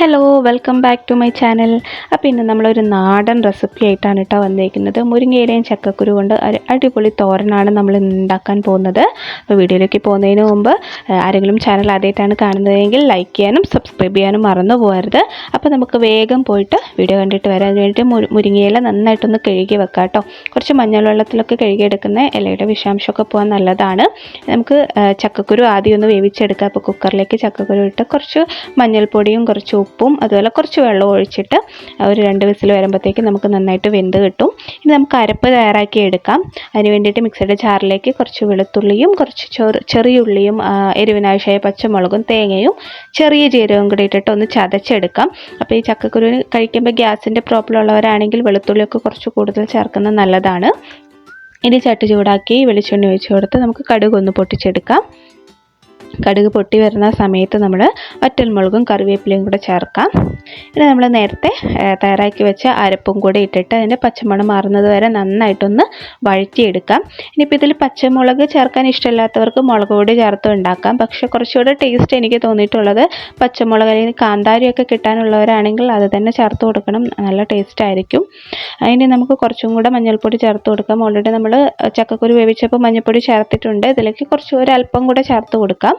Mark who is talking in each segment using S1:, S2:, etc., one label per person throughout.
S1: Hello welcome back to my channel അപ്പോൾ ഇന്ന് നമ്മളൊരു നാടൻ റെസിപ്പി ആയിട്ടാണ് കേട്ടോ വന്നിരിക്കുന്നത് മുരിങ്ങയിലയും ചക്കക്കുരു കൊണ്ട് ഒരു അടിപൊളി തോരനാണ് നമ്മൾ ഉണ്ടാക്കാൻ പോകുന്നത്. അപ്പോൾ വീഡിയോയിലേക്ക് പോകുന്നതിന് മുമ്പ് ആരെങ്കിലും ചാനൽ ആദ്യമായിട്ടാണ് കാണുന്നതെങ്കിൽ ലൈക്ക് ചെയ്യാനും സബ്സ്ക്രൈബ് ചെയ്യാനും മറന്നു പോകരുത്. അപ്പോൾ നമുക്ക് വേഗം പോയിട്ട് വീഡിയോ കണ്ടിട്ട് വരാൻ വേണ്ടി മുരി- മുരിങ്ങയില നന്നായിട്ടൊന്ന് കഴുകി വെക്കാം കേട്ടോ കുറച്ച് മഞ്ഞൾ വെള്ളത്തിലൊക്കെ കഴുകിയെടുക്കുന്ന ഇലയുടെ വിഷാംശമൊക്കെ പോകാൻ നല്ലതാണ്. നമുക്ക് ചക്കക്കുരു ആദ്യം ഒന്ന് വേവിച്ചെടുക്കാം. അപ്പോൾ കുക്കറിലേക്ക് ചക്കക്കുരു ഇട്ട് കുറച്ച് മഞ്ഞൾപ്പൊടിയും കുറച്ച് ഉപ്പും അതുപോലെ കുറച്ച് വെള്ളവും ഒഴിച്ചിട്ട് ഒരു രണ്ട് വിസിൽ വരുമ്പോഴത്തേക്ക് നമുക്ക് നന്നായിട്ട് വെന്ത് കിട്ടും. ഇനി നമുക്ക് അരപ്പ് തയ്യാറാക്കി എടുക്കാം. അതിന് വേണ്ടിയിട്ട് മിക്സിയുടെ ചാറിലേക്ക് കുറച്ച് വെളുത്തുള്ളിയും കുറച്ച് ചെറു ചെറിയ ഉള്ളിയും എരിവിനാവശ്യമായ പച്ചമുളകും തേങ്ങയും ചെറിയ ജീരകവും കൂടി ഇട്ടിട്ട് ഒന്ന് ചതച്ചെടുക്കാം. അപ്പോൾ ഈ ചക്കക്കുരുവിന് കഴിക്കുമ്പോൾ ഗ്യാസിന്റെ പ്രോബ്ലം ഉള്ളവരാണെങ്കിൽ വെളുത്തുള്ളിയൊക്കെ കുറച്ച് കൂടുതൽ ചേർക്കുന്നത് നല്ലതാണ്. ഇനി ചട്ടി ചൂടാക്കി വെളിച്ചെണ്ണ ഒഴിച്ച് കൊടുത്ത് നമുക്ക് കടുക് ഒന്ന് പൊട്ടിച്ചെടുക്കാം. കടുക് പൊട്ടി വരുന്ന സമയത്ത് നമ്മൾ വറ്റൽമുളകും കറിവേപ്പിലയും കൂടെ ചേർക്കാം. ഇനി നമ്മൾ നേരത്തെ തയ്യാറാക്കി വെച്ച അരപ്പും കൂടെ ഇട്ടിട്ട് അതിന്റെ പച്ചമുളക് മാറുന്നത് വരെ നന്നായിട്ടൊന്ന് വഴറ്റിയെടുക്കാം. ഇനിയിപ്പോൾ ഇതിൽ പച്ചമുളക് ചേർക്കാൻ ഇഷ്ടമില്ലാത്തവർക്ക് മുളക് പൊടി ചേർത്ത് ഉണ്ടാക്കാം. പക്ഷെ കുറച്ചുകൂടെ ടേസ്റ്റ് എനിക്ക് തോന്നിയിട്ടുള്ളത് പച്ചമുളക് അല്ലെങ്കിൽ കാന്താരിയൊക്കെ കിട്ടാനുള്ളവരാണെങ്കിൽ അത് തന്നെ ചേർത്ത് കൊടുക്കണം. നല്ല ടേസ്റ്റ് ആയിരിക്കും. അതിന് നമുക്ക് കുറച്ചും കൂടെ മഞ്ഞൾപ്പൊടി ചേർത്ത് കൊടുക്കാം. ഓൾറെഡി നമ്മൾ ചക്കക്കുരു വേവിച്ചപ്പോൾ മഞ്ഞൾപ്പൊടി ചേർത്തിട്ടുണ്ട്. ഇതിലേക്ക് കുറച്ച് ഒരല്പം കൂടെ ചേർത്ത് കൊടുക്കാം.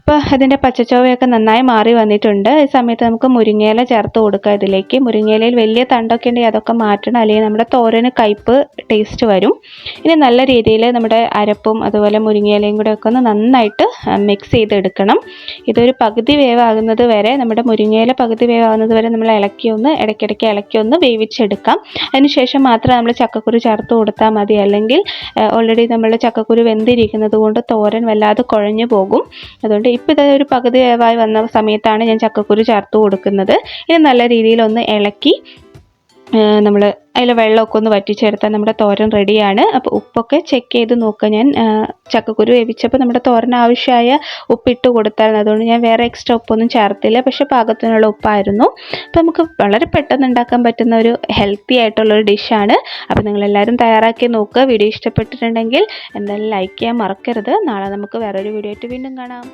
S1: ഇപ്പോൾ അതിന്റെ പച്ചച്ചോവയൊക്കെ നന്നായി മാറി വന്നിട്ടുണ്ട്. ഈ സമയത്ത് നമുക്ക് മുരിങ്ങയില ചേർത്ത് കൊടുക്കുക ഇതിലേക്ക്. മുരിങ്ങയിലയിൽ വലിയ തണ്ടൊക്കെ ഉണ്ടെങ്കിൽ അതൊക്കെ മാറ്റണം. അല്ലെങ്കിൽ നമ്മുടെ തോരന് കയ്പ്പ് ടേസ്റ്റ് വരും. ഇനി നല്ല രീതിയിൽ നമ്മുടെ അരപ്പും അതുപോലെ മുരിങ്ങയിലയും കൂടെ ഒക്കെ ഒന്ന് നന്നായിട്ട് മിക്സ് ചെയ്തെടുക്കണം. ഇതൊരു പകുതി വേവാകുന്നത് വരെ നമ്മുടെ മുരിങ്ങയില പകുതി വേവാകുന്നത് വരെ നമ്മൾ ഇളക്കി ഒന്ന് ഇടയ്ക്കിടയ്ക്ക് ഇളക്കി ഒന്ന് വേവിച്ചെടുക്കാം. അതിനുശേഷം മാത്രം നമ്മൾ ചക്കക്കുരു ചേർത്ത് കൊടുത്താൽ മതി. അല്ലെങ്കിൽ ഓൾറെഡി നമ്മൾ ചക്കക്കുരു വെന്തിരിക്കുന്നത് കൊണ്ട് തോരൻ വല്ലാതെ കുഴഞ്ഞു പോകും. അതുകൊണ്ട് ഇപ്പോൾ ഇത് ഒരു പകുതി വേവായി വന്ന സമയത്താണ് ഞാൻ ചക്കക്കുരു ചേർത്ത് കൊടുക്കുന്നത്. ഇനി നല്ല രീതിയിൽ ഒന്ന് ഇളക്കി നമ്മൾ അതിൽ വെള്ളമൊക്കെ ഒന്ന് വറ്റിച്ചെടുത്താൽ നമ്മുടെ തോരൻ റെഡിയാണ്. അപ്പോൾ ഉപ്പൊക്കെ ചെക്ക് ചെയ്ത് നോക്കുക. ഞാൻ ചക്കക്കുരു വേവിച്ചപ്പോൾ നമ്മുടെ തോരൻ ആവശ്യമായ ഉപ്പിട്ട് കൊടുത്തായിരുന്നു. അതുകൊണ്ട് ഞാൻ വേറെ എക്സ്ട്രാ ഉപ്പൊന്നും ചേർത്തില്ല. പക്ഷേ പാകത്തിനുള്ള ഉപ്പായിരുന്നു. അപ്പോൾ നമുക്ക് വളരെ പെട്ടെന്ന് ഉണ്ടാക്കാൻ പറ്റുന്ന ഒരു ഹെൽത്തി ആയിട്ടുള്ളൊരു ഡിഷാണ് അപ്പോൾ നിങ്ങളെല്ലാവരും തയ്യാറാക്കി നോക്കുക. വീഡിയോ ഇഷ്ടപ്പെട്ടിട്ടുണ്ടെങ്കിൽ എന്തായാലും ലൈക്ക് ചെയ്യാൻ മറക്കരുത്. നാളെ നമുക്ക് വേറൊരു വീഡിയോ ആയിട്ട് വീണ്ടും കാണാം.